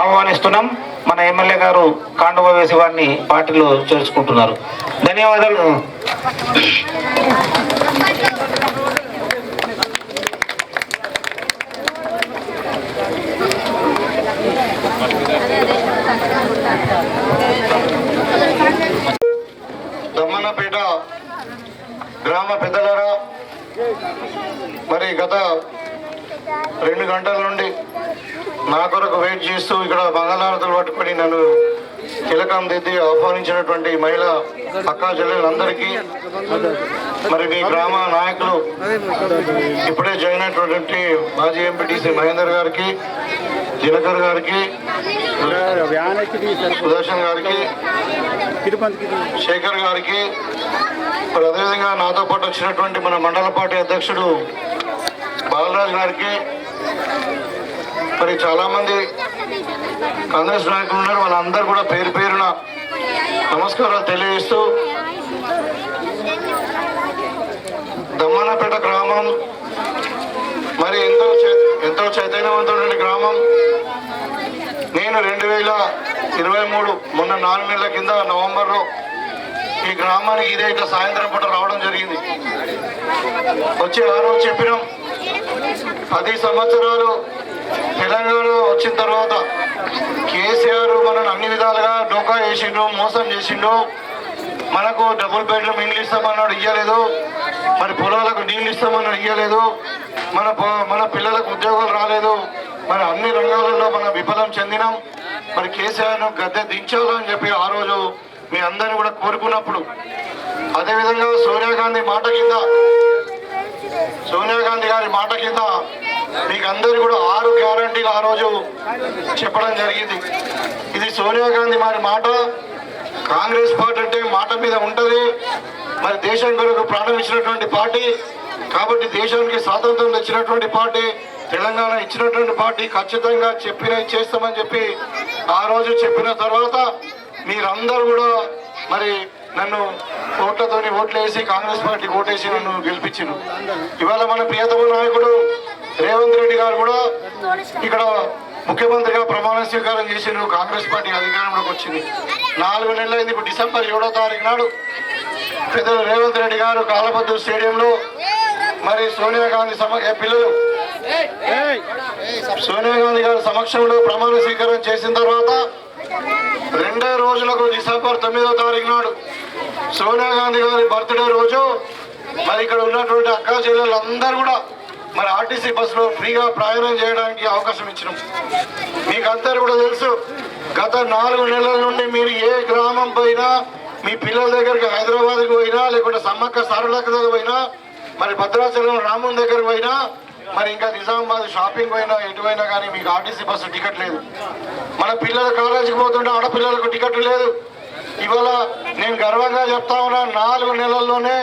ఆహ్వానిస్తున్నాం. మన ఎమ్మెల్యే గారు కాండవ వేసి వారిని పార్టీలో చేర్చుకుంటున్నారు. ధన్యవాదాలు. దమ్మన్నపేట గ్రామ పెద్దలరా మరి గత రెండు గంటల నుండి నా కొరకు వెయిట్ చేస్తూ ఇక్కడ మంగళారతులు పట్టుకొని నన్ను తిలకం దిద్ది ఆహ్వానించినటువంటి మహిళ అక్కా చెల్లెలందరికీ మరి మీ గ్రామ నాయకులు ఇప్పుడే జాయిన్ అయినటువంటి మాజీ ఎంపీటీసీ మహేందర్ గారికి దినకర్ గారికి సుదర్శన్ గారికి శేఖర్ గారికి మరి అదేవిధంగా నాతో పాటు వచ్చినటువంటి మన మండల పార్టీ అధ్యక్షుడు బాలరాజ్ గారికి మరి చాలా మంది కాంగ్రెస్ నాయకులు ఉన్నారు వాళ్ళందరూ కూడా పేరు పేరున నమస్కారాలు తెలియజేస్తూ దమ్మనపేట గ్రామం మరి ఎంతో చై- ఎంతో చైతన్యవంతమైన గ్రామం. నేను రెండు వేల ఇరవై మూడు మొన్న నాలుగు నెలల కింద నవంబర్లో ఈ గ్రామానికి ఇదే ఇట్లా సాయంత్రం పూట రావడం జరిగింది. వచ్చి ఆ రోజు చెప్పినాం పది సంవత్సరాలు తెలంగాణ వచ్చిన తర్వాత కేసీఆర్ మనల్ని అన్ని విధాలుగా డోకా చేసిండు మోసం చేసిండు. మనకు డబుల్ బెడ్రూమ్ ఇండ్లు ఇస్తామన్నాడు ఇయ్యలేదు. మరి పొలాలకు నీళ్ళు ఇస్తామన్నాడు ఇయ్యలేదు. మన మన పిల్లలకు ఉద్యోగాలు రాలేదు. మరి అన్ని రంగాలలో మనం విఫలం చెందినాం. మరి కేసీఆర్ను గద్దె దించాలని చెప్పి ఆ రోజు మీ అందరిని కూడా కోరుకున్నప్పుడు. అదేవిధంగా సోనియా గాంధీ మాట కింద సోనియా గాంధీ గారి మాట కింద మీకు అందరూ కూడా ఆరు గ్యారంటీలు ఆ రోజు చెప్పడం జరిగింది. ఇది సోనియా గాంధీ మరి మాట. కాంగ్రెస్ పార్టీ అంటే మాట మీద ఉంటుంది. మరి దేశం కొరకు ప్రాణం ఇచ్చినటువంటి పార్టీ. కాబట్టి దేశానికి స్వాతంత్రం తెచ్చినటువంటి పార్టీ తెలంగాణ ఇచ్చినటువంటి పార్టీ ఖచ్చితంగా చెప్పిన చేస్తామని చెప్పి ఆ రోజు చెప్పిన తర్వాత మీరందరూ కూడా మరి నన్ను ఓట్లతోని ఓట్లు వేసి కాంగ్రెస్ పార్టీ ఓటేసి నన్ను గెలిపించిండు ఇవాళ మన ప్రియతమ నాయకుడు రేవంత్ రెడ్డి గారు కూడా ఇక్కడ ముఖ్యమంత్రిగా ప్రమాణ స్వీకారం చేసిండ్రు. కాంగ్రెస్ పార్టీ అధికారంలోకి వచ్చింది. నాలుగు నెలలైంది. ఇప్పుడు డిసెంబర్ ఏడో తారీఖు నాడు పెద్దలు రేవంత్ రెడ్డి గారు కాలపద్దు స్టేడియంలో మరి సోనియా గాంధీ సమ పిల్లలు? సోనియా గాంధీ గారి సమక్షంలో ప్రమాణ స్వీకారం చేసిన తర్వాత రెండే రోజులకు డిసెంబర్ తొమ్మిదో తారీఖు నాడు సోనియా గాంధీ గారి బర్త్డే రోజు మరి ఇక్కడ ఉన్నటువంటి అక్కా చెల్లెలందరూ కూడా మరి ఆర్టీసీ బస్సులో ఫ్రీగా ప్రయాణం చేయడానికి అవకాశం ఇచ్చినాం. మీకు అందరు కూడా తెలుసు గత నాలుగు నెలల నుండి మీరు ఏ గ్రామం పోయినా మీ పిల్లల దగ్గరికి హైదరాబాద్కి పోయినా లేకుంటే సమ్మక్క సారలక్క దగ్గర పోయినా మరి భద్రాచలం రాముని దగ్గర పోయినా మరి ఇంకా నిజామాబాద్ షాపింగ్ పోయినా ఎటువైనా కానీ మీకు ఆర్టీసీ బస్సు టికెట్ లేదు. మన పిల్లలు కాలేజీకి పోతుంటే ఆడపిల్లలకు టికెట్ లేదు. ఇవాళ నేను గర్వంగా చెప్తా ఉన్నా నాలుగు నెలల్లోనే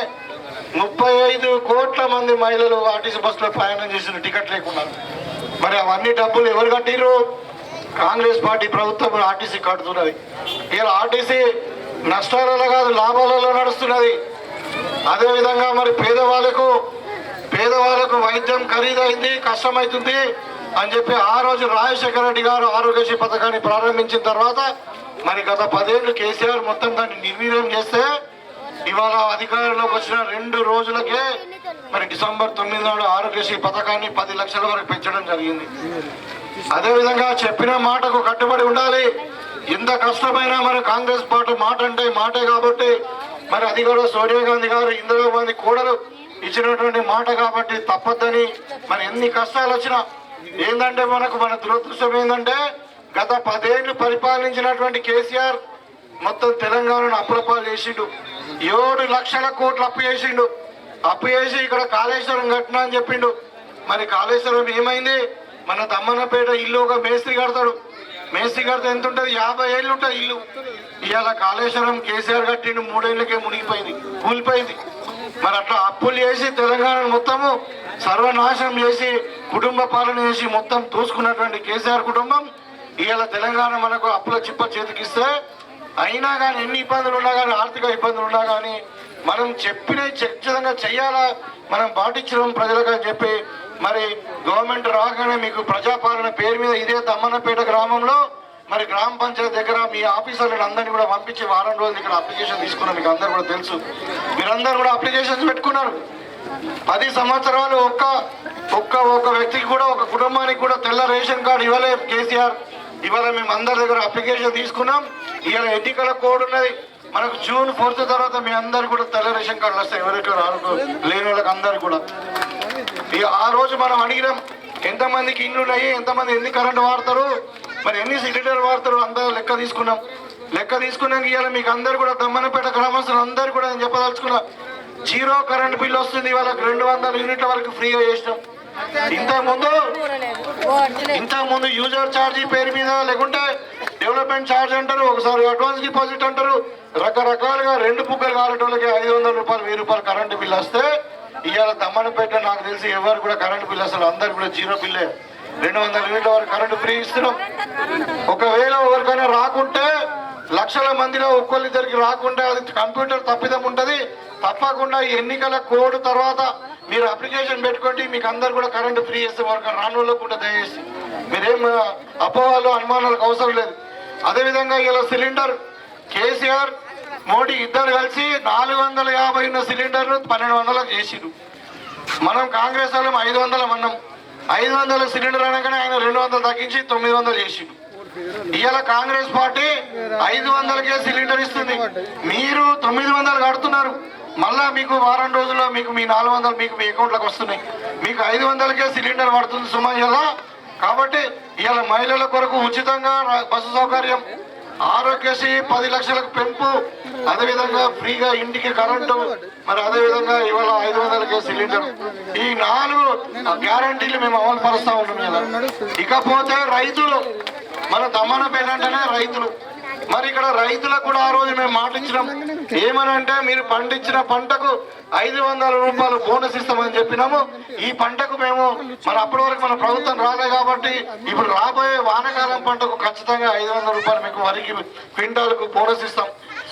ముప్పై ఐదు కోట్ల మంది మహిళలు ఆర్టీసీ బస్సులో ప్రయాణం చేసిన టికెట్ లేకుండా. మరి అవన్నీ డబ్బులు ఎవరు కట్టిర్రు? కాంగ్రెస్ పార్టీ ప్రభుత్వం ఆర్టీసీ కడుతున్నది. ఇలా ఆర్టీసీ నష్టాలలో కాదు లాభాలలో నడుస్తున్నది. అదేవిధంగా మరి పేదవాళ్ళకు పేదవాళ్ళకు వైద్యం ఖరీదైంది కష్టమవుతుంది అని చెప్పి ఆ రోజు రాజశేఖర రెడ్డి గారు ఆరోగ్యశ్రీ పథకాన్ని ప్రారంభించిన తర్వాత మరి గత పదేళ్ళు కేసీఆర్ మొత్తం దాన్ని నిర్వీర్యం చేస్తే ఇవాళ అధికారంలోకి వచ్చిన రెండు రోజులకే మరి డిసెంబర్ తొమ్మిది నాడు ఆరోగ్యశ్రీ పథకాన్ని పది లక్షల వరకు పెంచడం జరిగింది. అదేవిధంగా చెప్పిన మాటకు కట్టుబడి ఉండాలి. ఎంత కష్టమైనా మరి కాంగ్రెస్ పార్టీ మాట అంటే మాటే కాబట్టి మరి అది కూడా సోనియా గాంధీ గారు ఇందిరా గాంధీ కూడలు ఇచ్చినటువంటి మాట కాబట్టి తప్పద్దని మరి ఎన్ని కష్టాలు వచ్చినా ఏంటంటే మనకు మన దురదృష్టం ఏంటంటే గత పదేళ్ళు పరిపాలించినటువంటి కేసీఆర్ మొత్తం తెలంగాణను అప్పులపాలు చేసిండు. ఏడు లక్షల కోట్లు అప్పు చేసిండు. అప్పు చేసి ఇక్కడ కాళేశ్వరం కట్టినా అని చెప్పిండు. మరి కాళేశ్వరం ఏమైంది? మన దమ్మన్నపేట ఇల్లు ఒక మేస్త్రి కడతాడు. మేస్త్రి కడితే ఎంత ఉంటుంది? యాభై ఏళ్ళు ఉంటుంది ఇల్లు. ఇవాళ కాళేశ్వరం కేసీఆర్ కట్టిండు మూడేళ్ళకే మునిగిపోయింది కూలిపోయింది. మరి అట్లా అప్పులు చేసి తెలంగాణ మొత్తము సర్వనాశనం చేసి కుటుంబ పాలన చేసి మొత్తం తోసుకున్నటువంటి కేసీఆర్ కుటుంబం ఇవాళ తెలంగాణ మనకు అప్పుల చిప్ప చేతికిస్తే అయినా కానీ ఎన్ని ఇబ్బందులు ఉన్నా కానీ ఆర్థిక ఇబ్బందులు ఉన్నా కానీ మనం చెప్పిన ఖచ్చితంగా చెయ్యాలా? మనం పాటించడం ప్రజలకు అని చెప్పి మరి గవర్నమెంట్ రాగానే మీకు ప్రజాపాలన పేరు మీద ఇదే తమ్మన్నపేట గ్రామంలో మరి గ్రామ పంచాయతీ దగ్గర మీ ఆఫీసర్లను అందరినీ కూడా పంపించి వారం రోజులు ఇక్కడ అప్లికేషన్ తీసుకున్నాం మీకు అందరు కూడా తెలుసు. మీరందరూ కూడా అప్లికేషన్స్ పెట్టుకున్నారు. పది సంవత్సరాలు ఒక్క ఒక్క ఒక్క వ్యక్తికి కూడా ఒక కుటుంబానికి కూడా తెల్ల రేషన్ కార్డు ఇవ్వలేదు కేసీఆర్. ఇవాళ మేము అందరి దగ్గర అప్లికేషన్ తీసుకున్నాం. ఇవాళ ఎన్నికల కోడ్ ఉన్నది. మనకు జూన్ ఫోర్త్ తర్వాత మీ అందరు కూడా తెల్ల రేషన్ కార్డులు వస్తాయి. ఎవరికైనా రానుకో లేని వాళ్ళకి అందరు కూడా. ఇక ఆ రోజు మనం అడిగినాం ఎంతమందికి ఇండ్లు ఉన్నాయి ఎంతమంది ఎన్ని కరెంట్ వాడతారు? మరి ఎన్ని సిలిండర్ వాడతారు? అందరూ లెక్క తీసుకున్నాం. లెక్క తీసుకున్నాక ఇవాళ మీకు అందరు కూడా దమ్మనపేట గ్రామస్తులు అందరు కూడా నేను చెప్పదలుచుకున్నా జీరో కరెంట్ బిల్ వస్తుంది. వాళ్ళకి రెండు వందల యూనిట్ల వరకు ఫ్రీగా చేసినాం. ఇంతకుముందు ఇంతకుముందు యూజర్ ఛార్జీ పేరు మీద లేకుంటే డెవలప్మెంట్ ఛార్జ్ అంటారు ఒకసారి అడ్వాన్స్ డిపాజిట్ అంటారు. రకరకాలుగా రెండు పుక్కలు కాలటోళ్ళకి ఐదు వందల రూపాయలు వెయ్యి రూపాయలు కరెంటు బిల్ వస్తే ఇవాళ దమ్మనపేట నాకు తెలిసి ఎవరు కూడా కరెంటు బిల్ అసలు అందరు కూడా జీరో బిల్లే రెండు వందల యూనిట్ల వరకు కరెంటు ఫ్రీ ఇస్తున్నాం. ఒకవేళ ఎవరికైనా రాకుంటే లక్షల మందిలో ఒక్కొల్లిద్దరికి రాకుంటే అది కంప్యూటర్ తప్పిదం ఉంటుంది. తప్పకుండా ఈ ఎన్నికల కోడ్ తర్వాత మీరు అప్లికేషన్ పెట్టుకోండి మీకు అందరు కూడా కరెంట్ ఫ్రీ చేస్తే వరకు రాను వాళ్ళకు కూడా దయచేసి. మీరేం అపోహాలు అనుమానాలకు అవసరం లేదు. అదేవిధంగా ఇలా సిలిండర్ కేసీఆర్ మోడీ ఇద్దరు కలిసి నాలుగు వందల యాభై ఉన్న సిలిండర్ను పన్నెండు వందలకు చేసిరు మనం కాంగ్రెస్ వాళ్ళం ఐదు వందలు అన్నాం. ఐదు వందల సిలిండర్ అనగానే ఆయన రెండు వందలు తగ్గించి తొమ్మిది వందలు చేసిండు. ఇవాళ కాంగ్రెస్ పార్టీ ఐదు వందలకే సిలిండర్ ఇస్తుంది. మీరు తొమ్మిది వందలు కడుతున్నారు. మళ్ళా మీకు వారం రోజుల్లో మీకు మీ నాలుగు వందలు మీకు మీ అకౌంట్లోకి వస్తున్నాయి. మీకు ఐదు వందలకే సిలిండర్ పడుతుంది సుమా ఇలా కాబట్టి ఇవాళ మహిళల కొరకు ఉచితంగా బస్సు సౌకర్యం ఆరోగ్యశ్రీ పది లక్షలకు పెంపు అదేవిధంగా ఫ్రీగా ఇంటికి కరెంటు మరి అదేవిధంగా ఇవాళ ఐదు వందలకే సిలిండర్. ఈ నాలుగు గ్యారంటీలు మేము అమలు పరుస్తా ఉన్నాం ఇకపోతే రైతులు మన దమ్మనపేట అంటేనే రైతులు. మరి ఇక్కడ రైతులకు కూడా ఆ రోజు మేము మాట ఇచ్చినాం ఏమనంటే మీరు పండించిన పంటకు ఐదు వందల రూపాయలు బోనస్ ఇస్తామని చెప్పినాము. ఈ పంటకు మేము మరి అప్పటి వరకు మన ప్రభుత్వం రాలే కాబట్టి ఇప్పుడు రాబోయే వానాకాలం పంటకు ఖచ్చితంగా ఐదు వందల రూపాయలు మీకు వరికి క్వింటాలకు బోనస్ ఇస్తాం.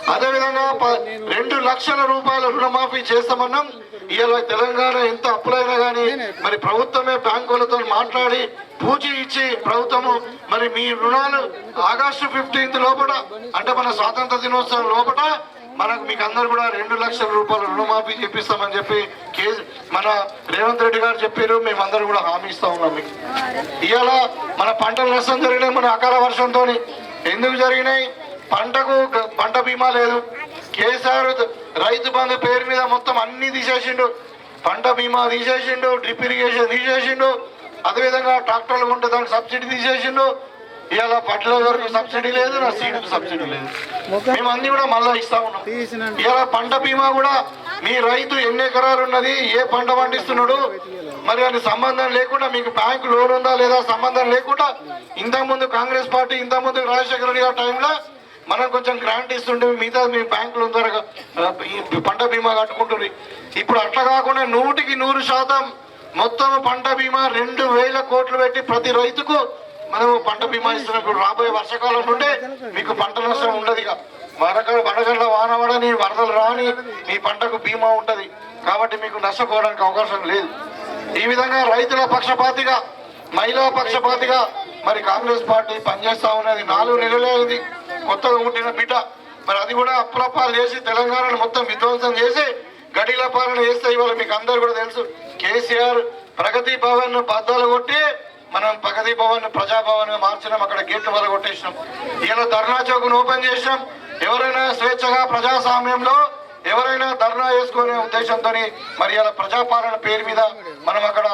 అదేవిధంగా ప- రెండు లక్షల రూపాయల రుణమాఫీ చేస్తామన్నాం. ఇవాళ తెలంగాణ ఎంత అప్పులైనా కానీ మరి ప్రభుత్వమే బ్యాంకులతో మాట్లాడి పూచి ఇచ్చి ప్రభుత్వము మరి మీ రుణాలు ఆగస్టు ఫిఫ్టీన్త్ లోపల అంటే మన స్వాతంత్ర దినోత్సవం లోపల మనకు మీకు అందరు కూడా రెండు లక్షల రూపాయలు రుణమాఫీ చేపిస్తామని చెప్పి కే మన రేవంత్ రెడ్డి గారు చెప్పారు. మేమందరం కూడా హామీ ఇస్తా ఉన్నాం మీకు. ఇవాళ మన పంటలు నష్టం జరిగినాయి మన అకాల వర్షంతో ఎందుకు జరిగినాయి? పంటకు పంట బీమా లేదు. కేసీఆర్ రైతు బంధు పేరు మీద మొత్తం అన్ని తీసేసిండు. పంట బీమా తీసేసిండు డ్రిప్ ఇరిగేషన్ తీసేసిండు. అదేవిధంగా ట్రాక్టర్లు ఉంటే దానికి సబ్సిడీ తీసేసిండు. ఇవాళ పట్ల వరకు సబ్సిడీ లేదు నా సీడ్కి సబ్సిడీ లేదు. మేము అన్ని కూడా మళ్ళీ ఇస్తా ఉన్నాం. ఇవాళ పంట బీమా కూడా మీ రైతు ఎన్ని ఎకరాలు ఉన్నది ఏ పంట పండిస్తున్నాడు మరి అది సంబంధం లేకుండా మీకు బ్యాంకు లోన్ ఉందా లేదా సంబంధం లేకుండా ఇంతకుముందు కాంగ్రెస్ పార్టీ ఇంతకుముందు రాజశేఖర రెడ్డి గారి టైంలో మనం కొంచెం గ్రాంట్ ఇస్తుంటే మిగతా మీ బ్యాంకులు త్వరగా ఈ పంట బీమా కట్టుకుంటుంది. ఇప్పుడు అట్లా కాకుండా నూటికి నూరు శాతం మొత్తం పంట బీమా రెండు వేల కోట్లు పెట్టి ప్రతి రైతుకు మనము పంట బీమా ఇస్తున్నప్పుడు రాబోయే వర్షాకాలం నుండే మీకు పంట నష్టం ఉండదు ఇక. వరక వడగండ్ల వాన పడని వరదలు రాని మీ పంటకు బీమా ఉంటుంది. కాబట్టి మీకు నష్టపోవడానికి అవకాశం లేదు. ఈ విధంగా రైతుల పక్షపాతిగా మహిళా పక్షపాతిగా మరి కాంగ్రెస్ పార్టీ పనిచేస్తా ఉన్నది. నాలుగు నెలలే అయింది. కొత్తగా పుట్టిన బిడ్డ. మరి అది కూడా అప్రపాలు చేసి తెలంగాణను మొత్తం విధ్వంసం చేసి గడిల పాలన చేస్తే ఇవాళ మీకు అందరు కూడా తెలుసు. కేసీఆర్ ప్రగతి భవన్ బద్దలు కొట్టి మనం ప్రగతి భవన్ ప్రజాభవన్ మార్చినాం అక్కడ గేట్లు వల్ల కొట్టేసినాం. ఇలా ధర్నా చౌక్ను ఓపెన్ చేసినాం. ఎవరైనా స్వేచ్ఛగా ప్రజాస్వామ్యంలో ఎవరైనా ధర్నా చేసుకునే ఉద్దేశంతో మరి ఇలా ప్రజాపాలన పేరు మీద మనం అక్కడ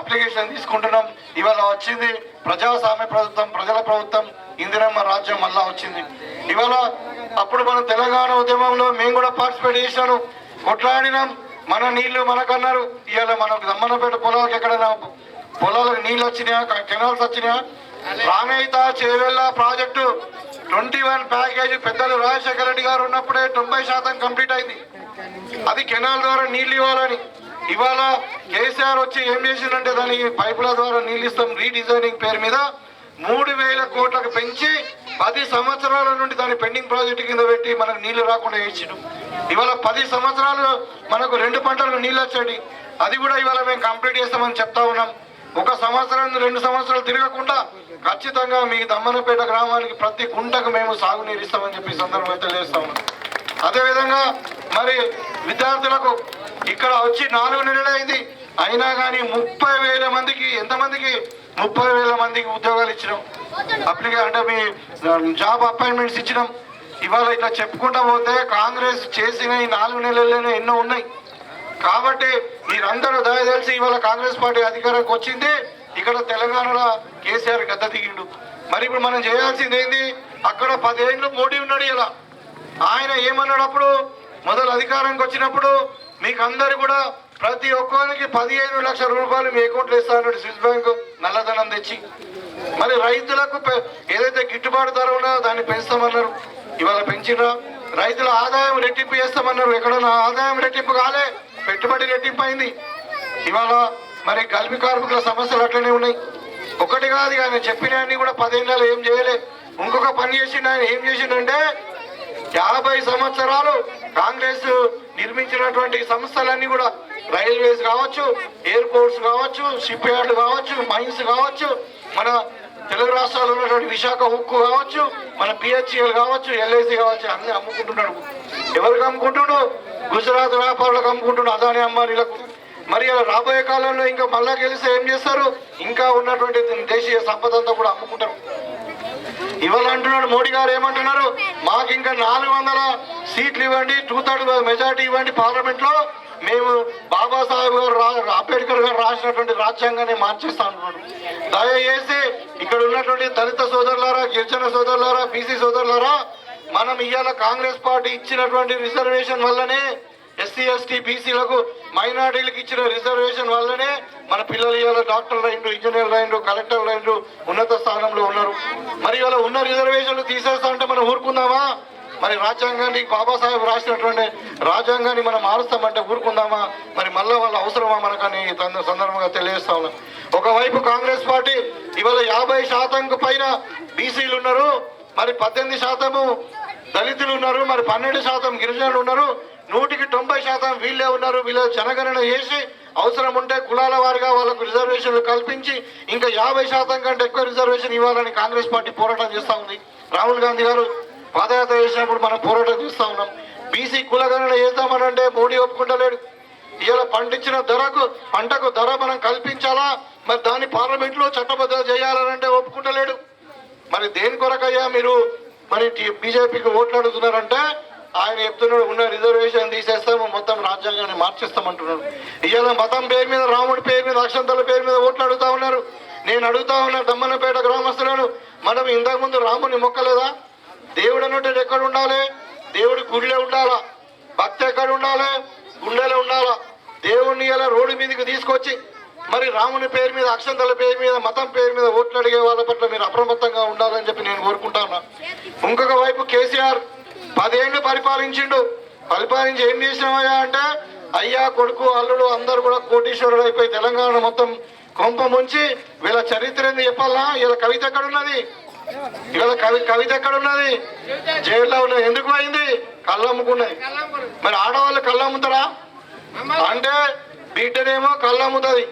అప్లికేషన్ తీసుకుంటున్నాం. ఇవాళ వచ్చింది ప్రజాస్వామ్య ప్రభుత్వం ప్రజల ప్రభుత్వం. ఇందిరమ్మ రాజ్యం మళ్ళా వచ్చింది. ఇవాళ అప్పుడు మన తెలంగాణ ఉద్యమంలో మేము కూడా పార్టిసిపేట్ చేశాను. కొట్లాడినాం. మన నీళ్ళు మనకన్నారు. ఇవాళ మనకు దమ్మనపేట పొలాలకు ఎక్కడైనా పొలాలకు నీళ్ళు వచ్చినాయా? కెనాల్స్ వచ్చినాయా? రానైత Chevella project twenty one package పెద్దలు రాజశేఖర రెడ్డి గారు ఉన్నప్పుడే తొంభై శాతం కంప్లీట్ అయింది. అది కెనాల్ ద్వారా నీళ్ళు ఇవ్వాలని. ఇవాళ కేసీఆర్ వచ్చి ఏం చేసిందంటే దానికి పైపుల ద్వారా నీళ్ళు ఇస్తాం. రీడిజైనింగ్ పేరు మీద మూడు వేల కోట్లకు పెంచి పది సంవత్సరాల నుండి దాన్ని పెండింగ్ ప్రాజెక్టు కింద పెట్టి మనకు నీళ్ళు రాకుండా చేసిండు. ఇవాళ పది సంవత్సరాలు మనకు రెండు పంటలకు నీళ్ళు వచ్చాడు అది కూడా ఇవాళ మేము కంప్లీట్ చేస్తామని చెప్తా ఉన్నాం. ఒక సంవత్సరం రెండు సంవత్సరాలు తిరగకుండా ఖచ్చితంగా మీ దమ్మనపేట గ్రామానికి ప్రతి గుంటకు మేము సాగునీరు ఇస్తామని చెప్పి ఈ సందర్భంగా తెలియజేస్తా ఉన్నాం. అదేవిధంగా మరి విద్యార్థులకు ఇక్కడ వచ్చి నాలుగు నెలలు అయినా కానీ ముప్పై వేల మందికి ఎంతమందికి ముప్పై వేల మందికి ఉద్యోగాలు ఇచ్చినాం. అప్లికే అంటే మీ జాబ్ అపాయింట్మెంట్స్ ఇచ్చినాం. ఇవాళ ఇట్లా చెప్పుకుంటా పోతే కాంగ్రెస్ చేసిన ఈ నాలుగు నెలల్లోనే ఎన్నో ఉన్నాయి. కాబట్టి మీరందరూ దయచేసి ఇవాళ కాంగ్రెస్ పార్టీ అధికారంకి వచ్చింది. ఇక్కడ తెలంగాణలో కేసీఆర్ గద్ద దిగిండు మరి ఇప్పుడు మనం చేయాల్సింది ఏంది? అక్కడ పదేళ్ళు మోడీ ఉన్నాడు ఇలా. ఆయన ఏమన్నాడు అప్పుడు? మొదలు అధికారానికి వచ్చినప్పుడు మీకు అందరు కూడా ప్రతి ఒక్కరికి పదిహేను లక్షల రూపాయలు మీ అకౌంట్లో ఇస్తానన్నాడు స్విస్ బ్యాంక్ నల్లధనం తెచ్చి మరి రైతులకు పె- ఏదైతే గిట్టుబాటు ధర ఉన్నదో దాన్ని పెంచుతామన్నారు. ఇవాళ పెంచినా రైతుల ఆదాయం రెట్టింపు చేస్తామన్నారు. ఎక్కడన్నా ఆదాయం రెట్టింపు కాలే పెట్టుబడి రెట్టింపు అయింది ఇవాళ మరి గల్మి కార్మికుల సమస్యలు అట్లనే ఉన్నాయి. ఒకటి కాదు కానీ ఆయన చెప్పిన అన్ని కూడా పదేళ్ళలో ఏం చేయలే. ఇంకొక పని చేసిండు ఆయన ఏం చేసిండంటే యాభై సంవత్సరాలు కాంగ్రెస్ నిర్మించినటువంటి సంస్థలన్నీ కూడా రైల్వేస్ కావచ్చు ఎయిర్పోర్ట్స్ కావచ్చు షిప్ యార్డ్ కావచ్చు మైన్స్ కావచ్చు మన తెలుగు రాష్ట్రాల్లో ఉన్నటువంటి విశాఖ ఉక్కు కావచ్చు మన పిహెచ్ఎల్ కావచ్చు ఎల్ఐసి కావచ్చు అన్ని అమ్ముకుంటున్నాడు. ఎవరికి అమ్ముకుంటున్నాడు గుజరాత్ వ్యాపారులకు అమ్ముకుంటున్నాడు అదాని అంబానీలకు. మరి రాబోయే కాలంలో ఇంకా మళ్ళా గెలిస్తే ఏం చేస్తారు? ఇంకా ఉన్నటువంటి దేశీయ సంపద అంతా కూడా అమ్ముకుంటారు. ఇవాళ అంటున్నాడు మోడీ గారు ఏమంటున్నారు? మాకు ఇంకా నాలుగు వందల సీట్లు ఇవ్వండి టూ థర్డ్ మెజార్టీ ఇవ్వండి పార్లమెంట్లో మేము బాబాసాహెబ్ గారు రా- అంబేద్కర్ గారు రాసినటువంటి రాజ్యాంగాన్ని మార్చేస్తా అంటున్నాడు దయచేసి ఇక్కడ ఉన్నటువంటి దళిత సోదరులారా గిరిజన సోదరులారా బీసీ సోదరులారా మనం ఇవాళ కాంగ్రెస్ పార్టీ ఇచ్చినటువంటి రిజర్వేషన్ వల్లనే ఎస్సీ ఎస్టీ బీసీలకు మైనార్టీలకు ఇచ్చిన రిజర్వేషన్ వల్లనే మన పిల్లలు ఇవాళ డాక్టర్లు లైన్లు ఇంజనీర్లు లైన్లు కలెక్టర్లు లైన్లు ఉన్నత స్థానంలో ఉన్నారు. మరి ఇవాళ ఉన్న రిజర్వేషన్లు తీసేస్తా అంటే మనం ఊరుకుందామా? మరి రాజ్యాంగాన్ని బాబాసాహెబ్ రాసినటువంటి రాజ్యాంగాన్ని మనం మారుస్తామంటే ఊరుకుందామా? మరి మళ్ళీ వాళ్ళ అవసరమా మనకని సందర్భంగా తెలియజేస్తా ఉన్నాం. ఒకవైపు కాంగ్రెస్ పార్టీ ఇవాళ యాభై శాతంకు పైన బీసీలు ఉన్నారు. మరి పద్దెనిమిది శాతము దళితులు ఉన్నారు. మరి పన్నెండు శాతం గిరిజనులు ఉన్నారు. నూటికి తొంభై శాతం వీళ్ళే ఉన్నారు. వీళ్ళ జనగణన చేసి అవసరం ఉంటే కులాల వారిగా వాళ్ళకు రిజర్వేషన్లు కల్పించి ఇంకా యాభై శాతం కంటే ఎక్కువ రిజర్వేషన్ ఇవ్వాలని కాంగ్రెస్ పార్టీ పోరాటం చేస్తూ ఉంది. రాహుల్ గాంధీ గారు పాదయాత్ర చేసినప్పుడు మనం పోరాటం చేస్తూ ఉన్నాం. బీసీ కులగణన చేద్దామనంటే మోడీ ఒప్పుకుంటలేడు. ఇలా పండించిన ధరకు పంటకు ధర మనం కల్పించాలా? మరి దాన్ని పార్లమెంట్లో చట్టబద్ధ చేయాలనంటే ఒప్పుకుంటలేడు. మరి దేని కొరకయ్యా మీరు? మరి బీజేపీకి ఓట్లాడుతున్నారంటే ఆయన చెప్తున్నాడు ఉన్న రిజర్వేషన్ తీసేస్తాము మొత్తం రాజ్యాంగాన్ని మార్చేస్తామంటున్నాడు. ఇవాళ మతం పేరు మీద రాముడి పేరు మీద అక్షంతల పేరు మీద ఓట్లు అడుగుతా ఉన్నారు. నేను అడుగుతా ఉన్నా దమ్మనపేట గ్రామస్తులను మనం ఇంతకుముందు రాముని మొక్కలేదా? దేవుడు అన్నట్టు ఎక్కడ ఉండాలి? దేవుడి గుడిలో ఉండాలా? భక్తి ఎక్కడ ఉండాలి? గుండెలో ఉండాలా? దేవుణ్ణి ఇలా రోడ్డు మీదకి తీసుకొచ్చి మరి రాముని పేరు మీద అక్షంతల పేరు మీద మతం పేరు మీద ఓట్లు అడిగే వాళ్ళ పట్ల మీరు అప్రమత్తంగా ఉండాలని చెప్పి నేను కోరుకుంటాను ఇంకొక వైపు కేసీఆర్ పదేళ్ళు పరిపాలించిండు. పరిపాలించి ఏం చేసినామయ్యా అంటే అయ్యా కొడుకు అల్లుడు అందరు కూడా కోటీశ్వరుడు అయిపోయి తెలంగాణ మొత్తం కొంప ముంచి వీళ్ళ చరిత్ర ఏంది చెప్పాలా? వీళ్ళ కవిత ఎక్కడ ఉన్నది ఇవాళ కవి కవిత ఎక్కడ ఉన్నది జైల్లో ఉన్నది. ఎందుకు అయింది కళ్ళు అమ్ముకున్నాయి మరి ఆడవాళ్ళు కళ్ళు అమ్ముతారా అంటే బిడ్డనేమో కళ్ళు అమ్ముతుంది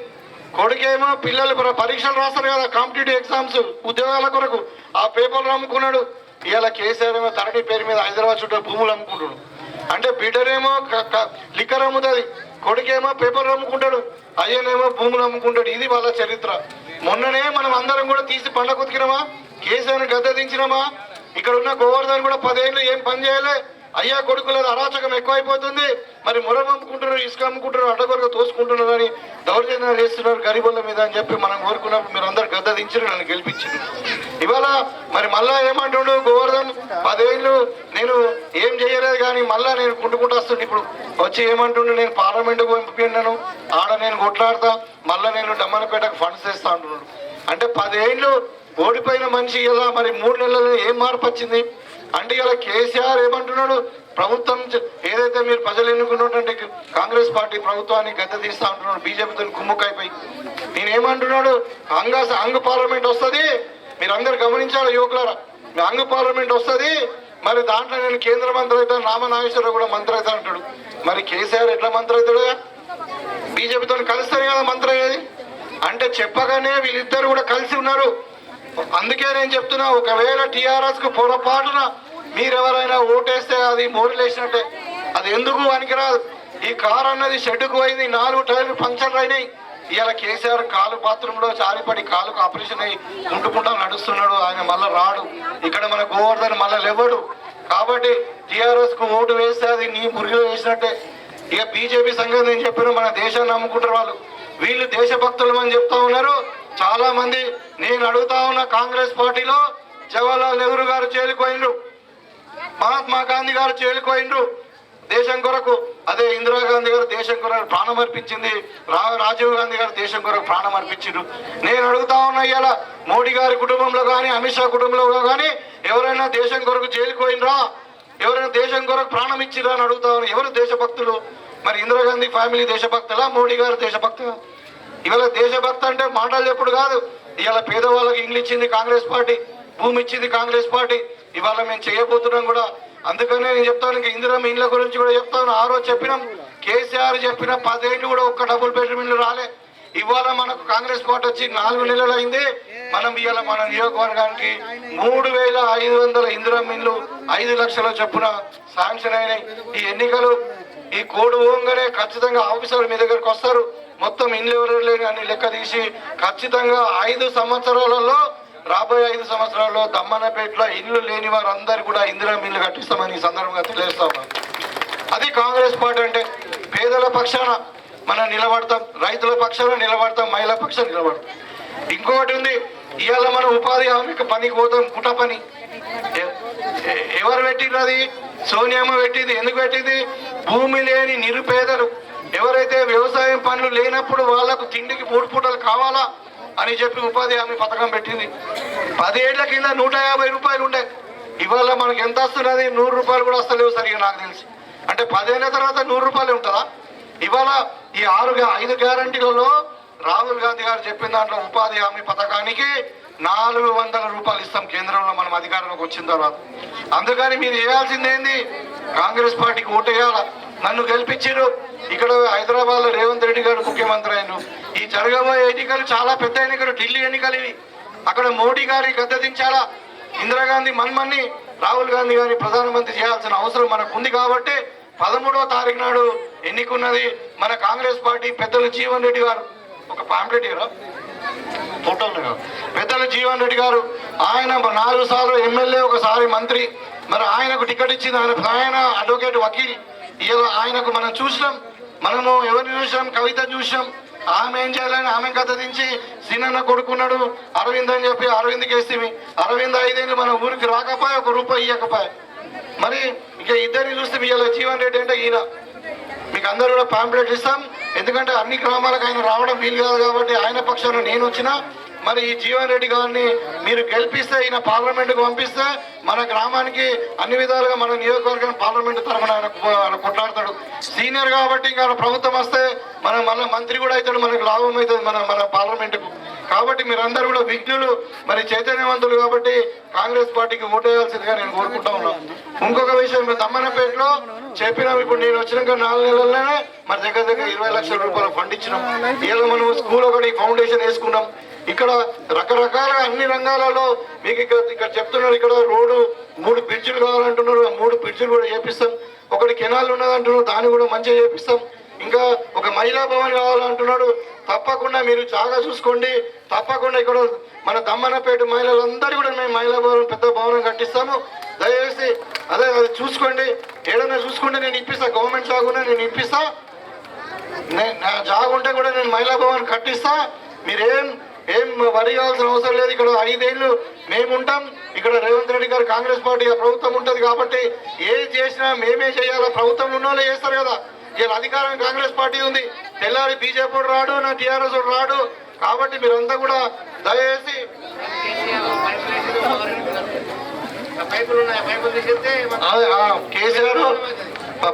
కొడుకేమో పిల్లలు పరీక్షలు రాస్తారు కదా కాంపిటేటివ్ ఎగ్జామ్స్ ఉద్యోగాల కొరకు. ఆ పేపర్లు అమ్ముకున్నాడు ఇవాళ కేసీఆర్ ఏమో ధరణి పేరు మీద హైదరాబాద్ చుట్టూ భూములు అమ్ముకుంటాడు. అంటే బిడ్డనేమో క- లిక్కర్ అమ్ముతుంది. కొడుకేమో పేపర్లు అమ్ముకుంటాడు. అయ్యనేమో భూములు అమ్ముకుంటాడు. ఇది వాళ్ళ చరిత్ర. మొన్ననే మనం అందరం కూడా తీసి పండ్ల కుతికినామా? కేసీఆర్ గద్దె దించినామా? ఇక్కడ ఉన్న గోవర్ధన్ కూడా పదేళ్ళు ఏం పని చేయలే. అయ్యా కొడుకుల అరాచకం ఎక్కువైపోతుంది. మరి మురమమ్ముకుంటున్నారు ఇసుక అమ్ముకుంటున్నారు అడ్డగొరగా తోసుకుంటున్నారు అని దౌర్జన్యాలు చేస్తున్నారు గరీబుల మీద అని చెప్పి మనం కోరుకున్నప్పుడు మీరు అందరు గద్ద దించారు నన్ను గెలిపించింది ఇవాళ మరి మళ్ళా ఏమంటుండు గోవర్ధన్ పదేళ్ళు నేను ఏం చేయలేదు కానీ మళ్ళా నేను కుంటుకుంటూ వస్తుండే ఇప్పుడు వచ్చి ఏమంటుండు నేను పార్లమెంట్కు పంపినాను ఆడ నేను కొట్లాడతా మళ్ళా నేను డమ్మనపేటకు ఫండ్స్ తెస్తా అంటున్నాడు అంటే పదేళ్ళు ఓడిపోయిన మనిషి ఇలా మరి మూడు నెలల్లో ఏం మార్పు వచ్చింది? అంటే ఇలా కేసీఆర్ ఏమంటున్నాడు? ప్రభుత్వం ఏదైతే మీరు ప్రజలు ఎన్నుకున్నటువంటి కాంగ్రెస్ పార్టీ ప్రభుత్వాన్ని గద్దె తీస్తా అంటున్నాడు బీజేపీతో కుమ్ముకైపోయి. నేనేమంటున్నాడు? అంగ అంగ పార్లమెంట్ వస్తుంది. మీరు అందరు గమనించాలి యువకులారా. మీ అంగ పార్లమెంట్ వస్తుంది. మరి దాంట్లో నేను కేంద్ర మంత్రి అవుతాను రామనాగేశ్వరరావు కూడా మంత్రి అవుతాను అంటాడు. మరి కేసీఆర్ ఎట్లా మంత్రి అవుతాడు బీజేపీతో కలిస్తేనే కదా మంత్రి అయ్యేది? అంటే చెప్పగానే వీళ్ళిద్దరు కూడా కలిసి ఉన్నారు. అందుకే నేను చెప్తున్నా ఒకవేళ టీఆర్ఎస్కు పొరపాటున మీరెవరైనా ఓటేస్తే అది మోడలేసినట్టే అది ఎందుకు పనికిరాదు? ఈ కారు అన్నది షెడ్డుకు పోయింది నాలుగు టైర్లు పంక్చర్ అయినాయి. ఇవాళ కేసీఆర్ కాలు బాత్రూంలో చారిపడి కాలుకు ఆపరేషన్ అయ్యి ఉంటుకుంటా నడుస్తున్నాడు ఆయన మళ్ళా రాడు. ఇక్కడ మన గోవర్ధన్ మళ్ళీ లేవడు. కాబట్టి టిఆర్ఎస్కు ఓటు వేస్తే అది నీ మురిగిలో వేసినట్టే. ఇక బీజేపీ సంఘం నేను చెప్పిన మన దేశాన్ని నమ్ముకుంటారు వాళ్ళు. వీళ్ళు దేశభక్తులు అని చెప్తా ఉన్నారు. చాలా మంది నేను అడుగుతా ఉన్న కాంగ్రెస్ పార్టీలో జవహర్లాల్ నెహ్రూ గారు చేలిపోయిండ్రు మహాత్మా గాంధీ గారు చేలిపోయిండ్రు దేశం కొరకు అదే ఇందిరాగాంధీ గారు దేశం కొరకు ప్రాణం అర్పించింది. రా రాజీవ్ గాంధీ గారు దేశం కొరకు ప్రాణం అర్పించిండ్రు. నేను అడుగుతా ఉన్నా ఇవాళ మోడీ గారి కుటుంబంలో కానీ అమిత్ షా కుటుంబంలో కానీ ఎవరైనా దేశం కొరకు చేరుకోయినరా ఎవరైనా దేశం కొరకు ప్రాణం ఇచ్చిరా అని అడుగుతా ఉన్నా ఎవరు దేశభక్తులు? మరి ఇందిరాగాంధీ ఫ్యామిలీ దేశభక్తులా మోడీ గారు దేశభక్తులా? ఇవాళ దేశభక్త అంటే మాటలు చెప్పుడు కాదు. ఇవాళ పేదవాళ్ళకి ఇంగ్లీచ్చింది ఇచ్చింది కాంగ్రెస్ పార్టీ భూమి ఇచ్చింది కాంగ్రెస్ పార్టీ. ఇవాళ మేము చేయబోతున్నాం కూడా. అందుకనే నేను చెప్తాను ఇంకా ఇందిరమ్మ ఇండ్ల గురించి కూడా చెప్తాను. ఆ రోజు చెప్పినాం కేసీఆర్ చెప్పిన పదేళ్ళు కూడా ఒక్క డబుల్ బెడ్రూమ్ ఇల్లు రాలే. ఇవాళ మనకు కాంగ్రెస్ పార్టీ వచ్చి నాలుగు నెలలు అయింది. మనం ఇవాళ మన నియోజకవర్గానికి మూడు వేల ఐదు వందల ఇందిరమ్మ ఇల్లు ఐదు లక్షల చొప్పున శాంక్షన్ అయినాయి. ఈ ఎన్నికలు ఈ కోడ్ పోగానే ఖచ్చితంగా ఆఫీసర్లు మీ దగ్గరకు వస్తారు. మొత్తం ఇల్లు ఎవరు లేని అన్ని లెక్క తీసి ఖచ్చితంగా ఐదు సంవత్సరాలలో రాబోయే ఐదు సంవత్సరాల్లో దమ్మనపేటలో ఇల్లు లేని వారందరూ కూడా ఇందిరా ఇల్లు కట్టిస్తామని ఈ సందర్భంగా తెలియజేస్తా ఉన్నాను అది కాంగ్రెస్ పార్టీ అంటే పేదల పక్షాన మనం నిలబడతాం రైతుల పక్షాన నిలబడతాం మహిళా పక్షాన నిలబడతాం. ఇంకొకటి ఉంది ఇవాళ మనం ఉపాధి హామీ పనికి పోతాం కుట పని. ఎవరు పెట్టినది సోనియమ్మ పెట్టింది. ఎందుకు పెట్టింది? భూమి లేని నిరుపేదలు. ఎవరైతే వ్యవసాయం పనులు లేనప్పుడు వాళ్ళకు తిండికి మూడు పూటలు కావాలా అని చెప్పి ఉపాధి హామీ పథకం పెట్టింది. పదేళ్ళ కింద నూట యాభై రూపాయలు ఉండే. ఇవాళ మనకి ఎంత వస్తున్నది? నూరు రూపాయలు కూడా వస్తలేవు సరిగా నాకు తెలిసి. అంటే పదేళ్ళ తర్వాత నూరు రూపాయలు ఉంటుందా? ఇవాళ ఈ ఆరు గ్యా- ఐదు గ్యారంటీలలో రాహుల్ గాంధీ గారు చెప్పిన దాంట్లో ఉపాధి హామీ పథకానికి నాలుగు వందల రూపాయలు ఇస్తాం కేంద్రంలో మనం అధికారంలోకి వచ్చిన తర్వాత. అందుకని మీరు చేయాల్సింది ఏంది? కాంగ్రెస్ పార్టీకి ఓటేయాల నన్ను గెలిపించారు ఇక్కడ హైదరాబాద్లో రేవంత్ రెడ్డి గారు ముఖ్యమంత్రి అయిన ఈ జరగబోయే ఎన్నికలు చాలా పెద్ద ఎన్నికలు ఢిల్లీ ఎన్నికలు ఇవి. అక్కడ మోడీ గారి గద్దెదించాలా ఇందిరాగాంధీ మన్మన్ని రాహుల్ గాంధీ గారిని ప్రధానమంత్రి చేయాల్సిన అవసరం మనకు ఉంది కాబట్టి పదమూడవ తారీఖు నాడు ఎన్నికున్నది మన కాంగ్రెస్ పార్టీ పెద్దలు జీవన్ రెడ్డి గారు. ఒక పాంప్లెట్ ఇవ్వరా? ఫోటోలు పెద్దల పెద్దలు జీవన్ రెడ్డి గారు ఆయన నాలుగు సార్లు ఎమ్మెల్యే ఒకసారి మంత్రి. మరి ఆయనకు టికెట్ ఇచ్చింది ఆయన ఆయన అడ్వకేట్ వకీల్. ఇలా ఆయనకు మనం చూసినాం. మనము ఎవరిని చూసినాం? కవిత చూసినాం. ఆమె ఏం చేయాలని ఆమె కథ దించి సినన్న కొడుకున్నాడు. అరవింద్ అని చెప్పి అరవింద్ వేస్తే అరవింద్ ఐదేళ్ళు మన ఊరికి రాకపోయా ఒక రూపాయి ఇవ్వకపోయా మరి ఇక ఇద్దరిని చూస్తే మీ జీవన్ రెడ్డి అంటే ఈయన. మీకు అందరు కూడా పాంప్లెట్ ఇస్తాం. ఎందుకంటే అన్ని గ్రామాలకు ఆయన రావడం వీలు కాదు కాబట్టి ఆయన పక్షాన నేను వచ్చిన మరి ఈ జీవన్ రెడ్డి గారిని మీరు గెలిపిస్తే ఈయన పార్లమెంట్కు పంపిస్తే మన గ్రామానికి అన్ని విధాలుగా మన నియోజకవర్గం పార్లమెంట్ తరఫున ఆయన కొట్లాడతాడు. సీనియర్ కాబట్టి ఇంకా ప్రభుత్వం వస్తే మనం మళ్ళీ మంత్రి కూడా అవుతాడు మనకు లాభం అవుతుంది మన మన పార్లమెంటుకు. కాబట్టి మీరందరూ కూడా విఘ్నులు మరి చైతన్యవంతులు కాబట్టి కాంగ్రెస్ పార్టీకి ఓటేయాల్సిందిగా నేను కోరుకుంటా ఉన్నాను ఇంకొక విషయం మీరు దమ్మనపేటలో చెప్పినాం ఇప్పుడు నేను వచ్చినాక నాలుగు నెలల్లోనే మరి దగ్గర దగ్గర ఇరవై లక్షల రూపాయలు ఫండ్ ఇచ్చినాం. ఇలా మనం స్కూల్ ఒకటి ఫౌండేషన్ వేసుకున్నాం. ఇక్కడ రకరకాలుగా అన్ని రంగాలలో మీకు ఇక్కడ ఇక్కడ చెప్తున్నారు ఇక్కడ రోడ్డు మూడు బ్రిడ్జిలు కావాలంటున్నారు ఆ మూడు బ్రిడ్జిలు కూడా చేపిస్తాం. ఒకటి కెనాల్ ఉన్నదంటున్నారు దాన్ని కూడా మంచిగా చేపిస్తాం. ఇంకా ఒక మహిళా భవన్ కావాలంటున్నాడు తప్పకుండా మీరు జాగా చూసుకోండి. తప్పకుండా ఇక్కడ మన దమ్మనపేట మహిళలందరూ కూడా మేము మహిళా భవనం పెద్ద భవనం కట్టిస్తాము. దయచేసి అదే అది చూసుకోండి. ఏదైనా చూసుకుంటే నేను ఇప్పిస్తా గవర్నమెంట్ జాగున్నా నేను ఇప్పిస్తా. నా జాగు ఉంటే కూడా నేను మహిళా భవన్ కట్టిస్తా. మీరేం ఏం వరి కావాల్సిన అవసరం లేదు. ఇక్కడ ఐదేళ్ళు మేము ఉంటాం ఇక్కడ రేవంత్ రెడ్డి గారు కాంగ్రెస్ పార్టీ ప్రభుత్వం ఉంటది కాబట్టి ఏది చేసినా మేమే చేయాలా? ప్రభుత్వం ఉన్న వాళ్ళే చేస్తారు కదా. ఇలా అధికారం కాంగ్రెస్ పార్టీ ఉంది. తెల్లారి బీజేపీ రాడు నా టీఆర్ఎస్ రాడు. కాబట్టి మీరంతా కూడా దయచేసి కేసీఆర్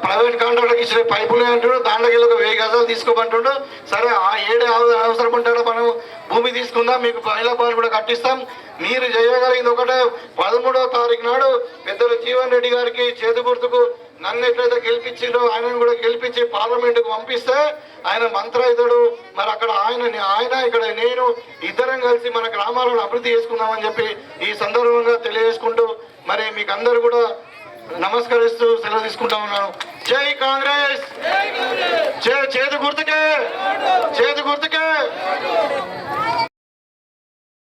ప్రైవేట్ కాంట్రాక్టర్కి ఇచ్చిన పైపులే అంటాడు దాంట్లోకి వెళ్ళి ఒక వెయ్యి గజాలు తీసుకోమంటాడు. సరే ఆ ఏడే అవసరం ఉంటాడో మనం భూమి తీసుకుందాం మీకు మహిళా పాలు కూడా కట్టిస్తాం. మీరు చేయగలిగింది ఒకటే. పదమూడవ తారీఖు నాడు పెద్దలు జీవన్ రెడ్డి గారికి చేతి గుర్తుకు నన్ను ఎట్లయితే గెలిపించిండో ఆయనను కూడా గెలిపించి పార్లమెంటుకు పంపిస్తే ఆయన మంత్రైతుడు మరి అక్కడ ఆయన ఆయన ఇక్కడ నేను ఇద్దరం కలిసి మన గ్రామాలను అభివృద్ధి చేసుకుందామని చెప్పి ఈ సందర్భంగా తెలియజేసుకుంటూ మరి మీకు అందరు కూడా నమస్కరిస్తూ సెలవు తీసుకుంటా ఉన్నాను. జై కాంగ్రెస్! చేతి గుర్తుకే! చేతి గుర్తుకే!